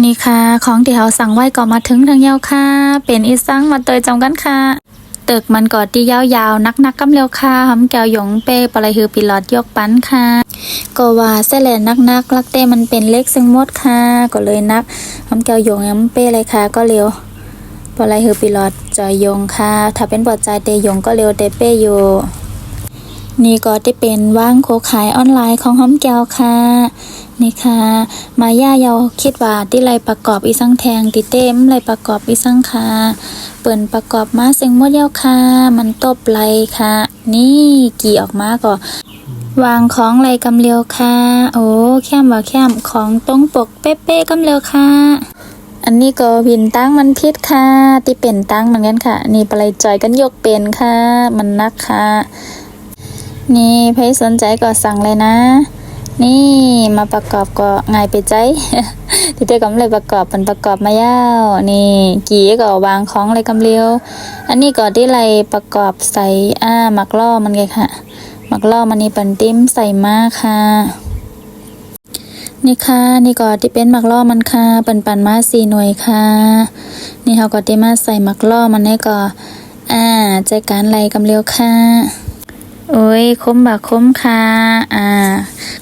นี่ค่ะ ของที่เขาสั่งไว้ก็มาถึงทางเยาวค่ะ เป็นอีสังมาเตยจำกันค่ะ ตึกมันกอดที่ยาวๆ นักๆกำเร็วค่ะหอมแก้วหยงเป้ปลายฮือปีหลอดยกปั้นค่ะก็ว่าเสแลนนักๆลักเต้มันเป็นเล็กซึ่งมดค่ะ ก็เลยนักหอมแก้วหยงย้ำเป้เลยค่ะ ก็เร็วปลายฮือปีหลอดจอยยงค่ะ ถ้าเป็นปอดใจเตยงก็เร็วเตเป้อยู่ นี่ก็ที่เป็นว่างโคขายออนไลน์ของหอมแก้วค่ะนี่ค่ะ มาย่าเยาคิดว่าที่ไรประกอบอีสังแทงติเต้มไรประกอบอีสังค่ะเปิ่นประกอบมาเสียงมดเยาค่ะ มันตบไหลค่ะ นี่กี่ออกมาก็วางของไรกำเลียวค่ะ โอ้แคมว่าแคมของตรงปกเป๊ะๆกำเลียวค่ะอันนี้ก็วินตั้งมันพิษค่ะที่เป็นตั้งเหมือนกันค่ะ นี่ปลายจอยกันยกเป็นค่ะ มันนักค่ะ นี่ใครสนใจก็สั่งเลยนะ นี่มาประกอบก็ง่ายไปใจที่เต้กำเลยประกอบเป็นประกอบมายาวนี่กี่ก็วางของอะไรกำเลียว อันนี้ก็ที่ไรประกอบใส่อ่าหมักล่อมันไงค่ะหมักล่อมันนี่เป็นติ้มใส่มาค่ะนี่ค่ะนี่ก็ที่เป็นหมักล่อมันค่ะปันปันมาสี่หน่วยค่ะ นี่เขาก็ที่มาใส่หมักล่อมันให้ก็อ่าใจการไรกำเลียวค่ะ โอ้ยคมบักคมค่ะอ่า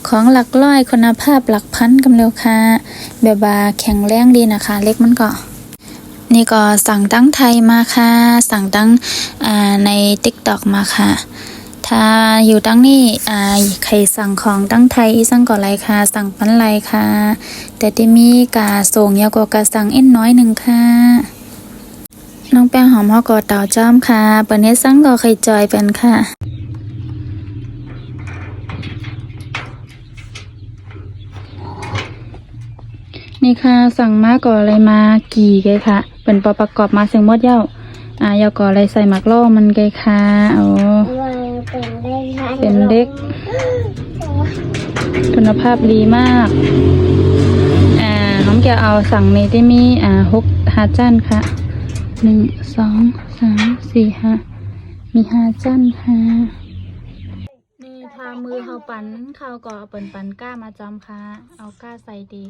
ของหลักร้อยคุณภาพหลักพันกำเร็วค่ะแบบว่าแข็งแรงดีนะคะ เล็กมันก็นี่ก็สั่งตั้งไทยมาค่ะ สั่งตั้งอ่าในติ๊กตอกมาค่ะ ถ้าอยู่ตั้งนี่อ่าใครสั่งของตั้งไทยอีสั่งก่อไรค่ะ สั่งปันไรค่ะ แต่ที่มีกาส่งยาวกว่ากาสั่งเอ็นน้อยหนึ่งค่ะ น้องแป้งหอมฮอกอเต่าจ้อมค่ะ เปิดเนตสั่งก็ไข่จอยเป็นค่ะ ค่ะ สั่งมาก่ออะไรมากี่ไกค่ะ เป็นปอประกอบมาเสียงมดเย้าอ่ายาก่ออะไรใส่หมักล่อมันไกค่ะโอ้ว่าเป็นได้ไงเป็นเด็กคุณภาพดีมากอ่าน้องแกวเอาสั่งในที่มีอ่าหกฮาจันค่ะหนึ่งสองสามสี่ห้ามีฮาจันค่ะนี่ทามือเขาปันเขาก็เอาเปิ่นปันก้ามาจำค่ะ เอาก้าใส่ดี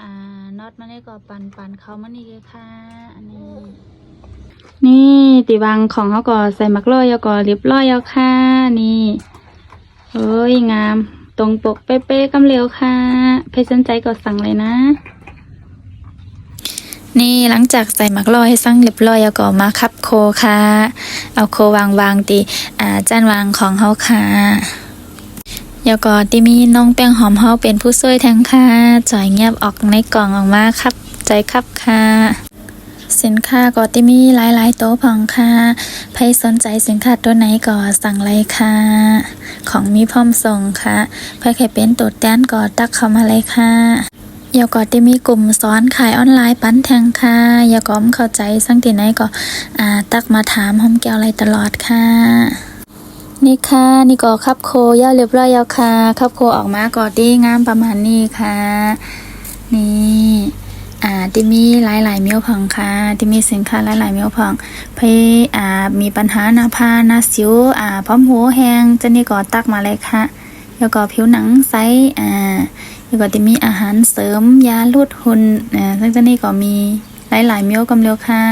อ่าน็อตมันได้ก็ปันปันเขามันนี่เลยค่ะอันนี้นี่ตีวังของเขาก็ใส่มักร้อยแล้วก็รียบร้อยแล้วค่ะ นี่เอ้ยงาม ตรงปกเป๊ะๆกำเร็วค่ะ เพชรสนใจก็สั่งเลยนะ นี่หลังจากใส่หมักลอยให้สั่งเรียบร้อยแล้วก็มาคับโคค่ะ เอาโควางวางตีอ่าจานวางของเฮาค่ะ แล้วก็ที่มีน้องแป้งหอมเฮาเป็นผู้ช่วยแทงค่ะจ่อยเงียบออกในกล่องออกมาครับ ใจครับค่ะสินค้าก็ที่มีหลายๆโต๊ะพองค่ะใครสนใจสินค้าตัวไหนก็สั่งเลยค่ะ ของมีพร้อมส่งค่ะใครใครเป็นตัวแตนก็ตักเข้ามาเลยค่ะยาก็ได้มีกลุ่มสอนขายออนไลน์ปั้นแทงค่ะยาก็มเข้าใจสั่งที่ไหนก็อ่าตักมาถามหองแก้วอะไรตลอดค่ะ นี่ค่ะนี่ก็คับโคย่าเรียบร้อยแล้วค่ะคับโคออกมาก็ดีงามประมาณนี้ค่ะ นี่อ่าที่มีหลายๆเมียวผังค่ะที่มีสินค้าหลายๆเมียวผังเพออ่ามีปัญหาหน้าผ้าหน้าสิวอ่าพร้อมหัวแหงจะนี่ก็ตักมาเลยค่ะแล้วก็ผิวหนังใสอ่าแล้วก็จะมีอาหารเสริมยาลดหุ่นอ่าซึ่งจ้านี่ก็มีหลายๆเมียวกำเร็วค่ะ